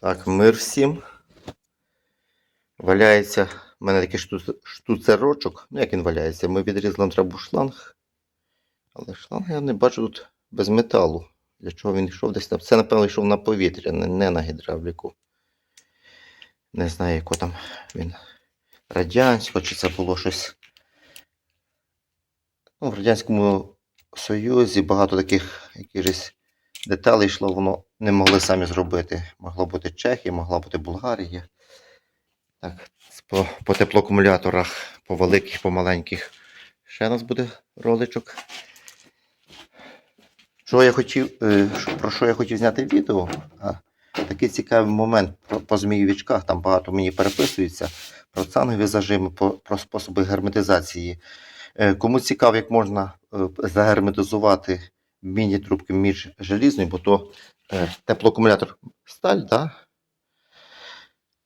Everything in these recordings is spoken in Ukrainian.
Так, мир всім. Валяється. У мене такий штуцерочок. Ну, як він валяється? Ми відрізали треба шланг. Але шланг я не бачу тут без металу. Для чого він йшов десь там? Це, напевно, йшов на повітря, не, на гідравліку. Не знаю, яко там він. Радянського, чи це було щось. Ну, в Радянському Союзі багато таких якихось деталей йшло, воно не могли самі зробити. Могло бути Чехія, могла бути Болгарія. Так, по, по теплоакумуляторах, по великих, по маленьких. Ще у нас буде роличок. Що я хотів, е, про що я хотів зняти відео? А, такий цікавий момент про, по змієвічках. Там багато мені переписується про цангові зажими, по, про способи герметизації. Е, Кому цікаво, як можна е, загерметизувати міні-трубки між желізною, бо то е, теплоакумулятор сталь, да?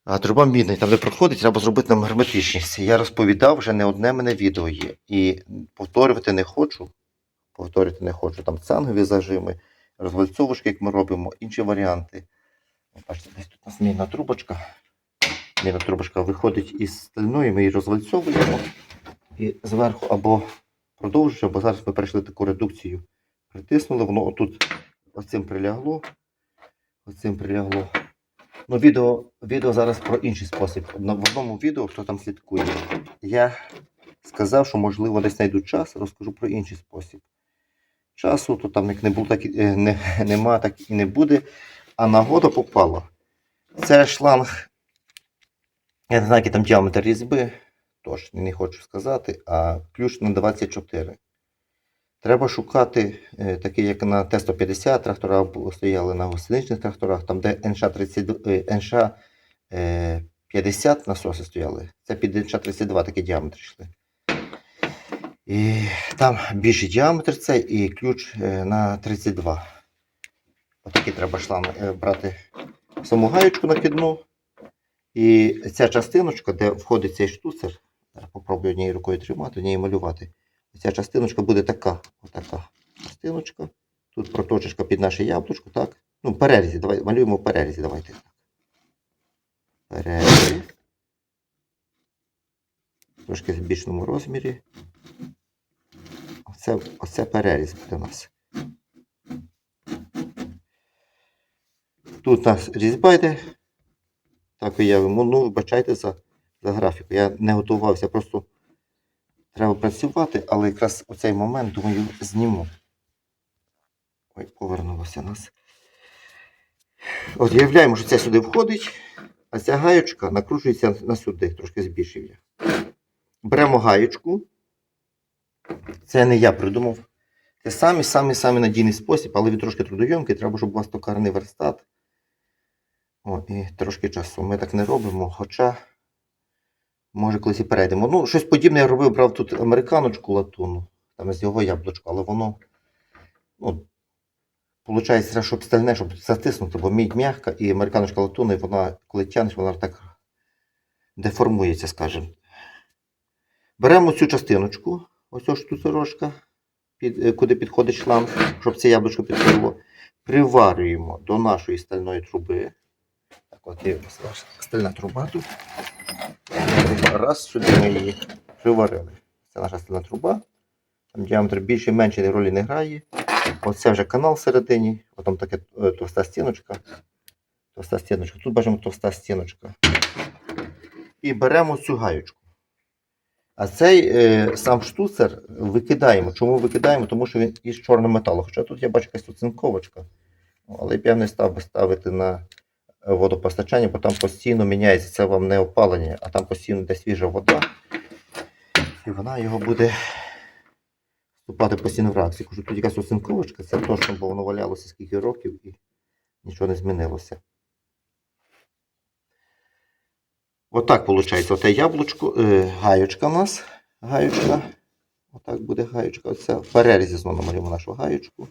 а труба мідний, там де проходить, треба зробити нам герметичність. Я розповідав, вже не одне мене відео є. І повторювати не хочу. Повторювати не хочу. Там цангові зажими, розвальцовушки, як ми робимо, інші варіанти. Бачите, десь тут у нас мідна трубочка. Мідна трубочка виходить із стальної, ми її розвальцовуємо. І зверху або продовжуючи, або зараз ми перейшли таку редукцію. Притиснули, воно отут оцим прилягло. Оцим прилягло. Ну, відео, відео зараз про інший спосіб. В одному відео, хто там слідкує, я сказав, що можливо десь знайду час, розкажу про інший спосіб. Часу то там як не було, так і е, не, нема, так і не буде. А нагода попала. Це шланг. Я не знаю, який там діаметр різьби. Точно не хочу сказати, а ключ на 24. Треба шукати е, такий, як на Т-150 трактора стояли на гусеничних тракторах, там де НШ-30, е, НШ е, 50 насоси стояли. Це під НШ-32 такі діаметри йшли. І там більший діаметр цей і ключ на 32. Отакий треба шланг е, брати саму гаєчку накидну. І ця частиночка, де входить цей штуцер, попробую однією рукою тримати, однією малювати. Ця частиночка буде така. Отака частиночка. Тут проточечка під наше яблучко, так? Ну, перерізі, давай, малюємо в перерізі, давайте. так. Перерізі. Трошки в збільшеному розмірі. Оце, оце переріз буде у нас. Тут у нас різьба йде. Так уявимо. Ну, вибачайте за, за графіку. Я не готувався, просто треба працювати, але якраз у цей момент, думаю, зніму. Ой, повернулося нас. От уявляємо, що це сюди входить, а ця гаєчка накручується на сюди, трошки збільшив я. Беремо гаєчку. Це не я придумав. Це самий самий самий надійний спосіб, але він трошки трудойомкий, треба, щоб у вас токарний верстат. О, і трошки часу. Ми так не робимо, хоча, може, колись і перейдемо. Ну, щось подібне я робив, брав тут американочку латунну, там з його яблучко, але воно, ну, виходить, щоб стальне, щоб затиснути, бо мідь м'яка і американочка латунна, і вона, коли тягнеш, вона так деформується, скажімо. Беремо цю частиночку, ось ось штуцерочка, під, е, куди підходить шланг, щоб це яблучко підходило. Приварюємо до нашої стальної труби. Так, от є стальна труба тут. Труба раз, сюди ми її приварили. Це наша стальна труба. Там діаметр більше менше ролі не грає. Оце вже канал всередині. Там така е, товста стіночка. Товста стіночка. Тут бачимо товста стіночка. І беремо цю гаючку. А цей е, сам штуцер викидаємо. Чому викидаємо? Тому що він із чорного металу. Хоча тут я бачу якась оцинковочка. Ну, Але б я не став би ставити на водопостачання, бо там постійно міняється. Це вам не опалення, а там постійно йде свіжа вода. І вона його буде вступати постійно в реакцію. Кажу, тут якась оцинковочка, це точно, бо воно валялося скільки років і нічого не змінилося. Отак виходить. Оте яблучко, е, гаючка у нас. Гаючка. Отак буде гаючка. Оце в перерізі знову намалюємо нашу гаючку.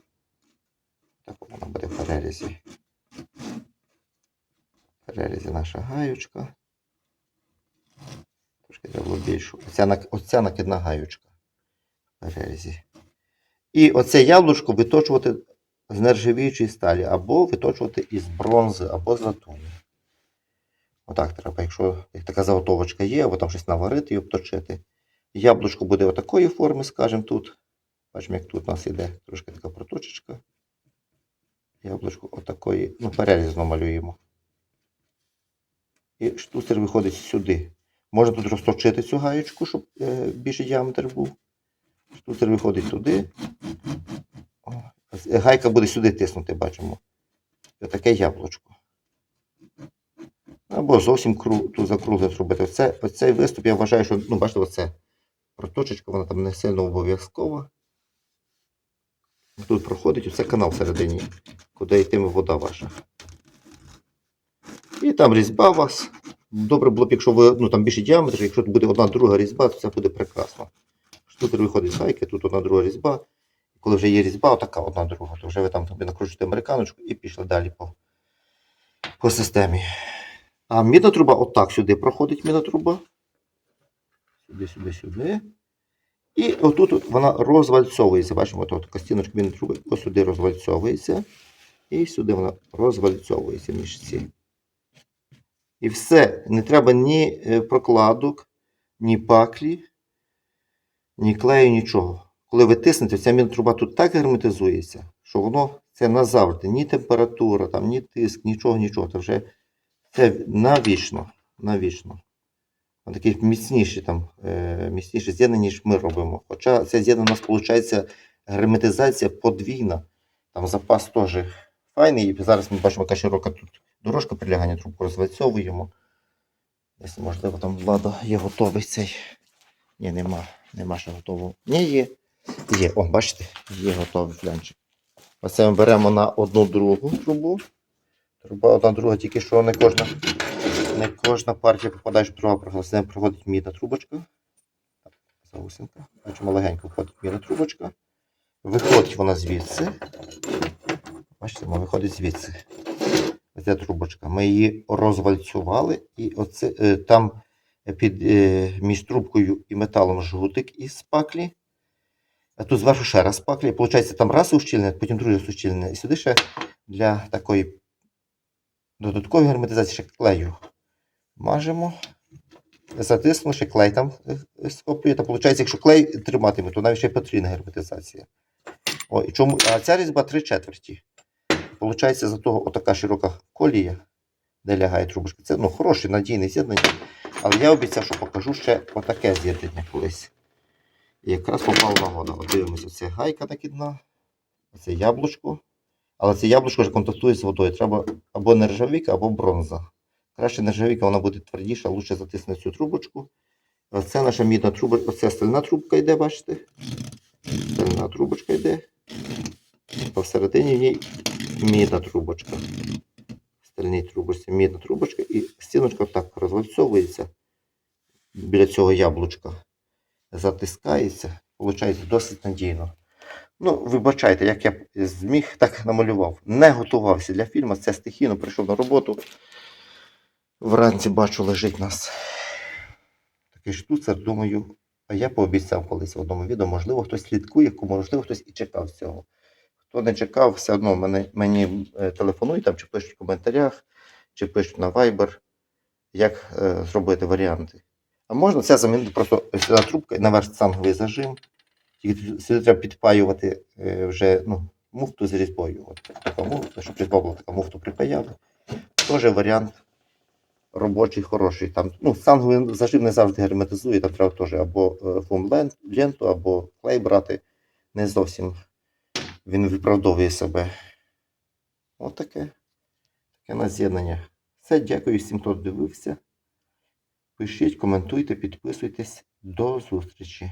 Так вона буде в перерізі. Перерізі наша гаючка. Трошки треба було більшу. Оця, оця накидна гаючка. В перерізі. І оце яблучко виточувати з нержавіючої сталі, або виточувати із бронзи, або з латуні. Отак треба, якщо як така заготовочка є, або там щось наварити і обточити. Яблучко буде отакої форми, скажімо, тут. Бачимо, як тут у нас іде трошки така проточечка. Яблучко отакої, ну, перерізно малюємо. І штуцер виходить сюди. Можна тут розточити цю гаєчку, щоб е, більший діаметр був. Штуцер виходить туди. О, Гайка буде сюди тиснути, бачимо. Це таке яблучко. Або зовсім кру, тут закругле зробити. Оце, оцей виступ, я вважаю, що, ну, бачите, оце проточечка, вона там не сильно обов'язкова. Тут проходить оце канал всередині, куди йтиме вода ваша. І там різьба у вас. Добре було б, якщо ви, ну, там більший діаметр, якщо буде одна друга різьба, то це буде прекрасно. Тут виходить гайки, тут одна друга різьба. Коли вже є різьба, отака одна друга, то вже ви там тобі накручуєте американочку і пішли далі по, по системі. А мідна труба отак сюди проходить мідна труба. Сюди, сюди, сюди. І отут от вона розвальцьовується. Бачимо, от костіночка мідної труби ось сюди розвальцьовується. І сюди вона розвальцьовується між ці. І все. Не треба ні е, прокладок, ні паклі, ні клею, нічого. Коли ви тиснете, ця мідна труба тут так герметизується, що воно це назавжди. Ні температура, там, ні тиск, нічого, нічого. Це вже це навічно. навічно. Такі міцніші там, е, міцніші з'єднання, ніж ми робимо. Хоча це з'єднання у нас виходить герметизація подвійна. Там запас теж файний. І зараз ми бачимо, яка широка тут дорожка прилягання трубку розвальцьовуємо. Якщо можливо там влада є готовий цей. Ні, нема. Нема ще готового. Ні, є. Є. О, бачите, є готовий флянчик. Оце ми беремо на одну другу трубу. Труба одна друга, тільки що не кожна, не кожна партія попадає, щоб труба нею проходить мідна трубочка. Так, Заусенка. Бачимо, легенько входить мідна трубочка. Виходить вона звідси. Бачите, вона виходить звідси. Ця трубочка. Ми її розвальцювали, і оце, е, там під, е, між трубкою і металом жгутик із паклі. А тут зверху ще раз паклі. Получається, там раз ущільнене, потім другий ущільнене. І сюди ще для такої додаткової герметизації ще клею. Мажемо. Затиснули, ще клей там е, схоплює. Та виходить, якщо клей триматиме, то навіть ще потрібна герметизація. О, і чому? А ця різьба 3 четверті. Получається, за того отака широка колія, де лягає трубочка. Це ну, хороше, надійне з'єднання. Але я обіцяв, що покажу ще отаке з'єднання колись. І якраз попала нагода. От дивимося, це гайка накидна, це яблучко. Але це яблучко вже контактує з водою. Треба або нержавійка, або бронза. Краще нержавійка, вона буде твердіша, лучше затисне цю трубочку. Оце наша мідна трубочка, оце стальна трубка йде, бачите? Стальна трубочка йде. Посередині в ній мідна трубочка. В стальній трубочці мідна трубочка і стіночка так розвальцьовується біля цього яблучка. Затискається, виходить досить надійно. Ну, вибачайте, як я зміг, так намалював. Не готувався для фільму, це стихійно прийшов на роботу. Вранці бачу, лежить нас такий штуцер, думаю, а я пообіцяв колись в одному відео, можливо, хтось слідкує, можливо, хтось і чекав цього. Хто не чекав, все одно мене, мені е, телефонують там, чи пишуть в коментарях, чи пишуть на Viber, як е, зробити варіанти. А можна це замінити просто сюди трубка і наверх цанговий зажим. Тільки сюди треба підпаювати е, вже ну, муфту з різьбою. От така муфта, щоб різьба була така муфту припаяли. Теж варіант робочий, хороший. Там, ну, цанговий зажим не завжди герметизує, там треба теж або е, фом ленту, або клей брати. Не зовсім він виправдовує себе. От таке. Таке на з'єднання. Все, дякую всім, хто дивився. Пишіть, коментуйте, підписуйтесь. До зустрічі.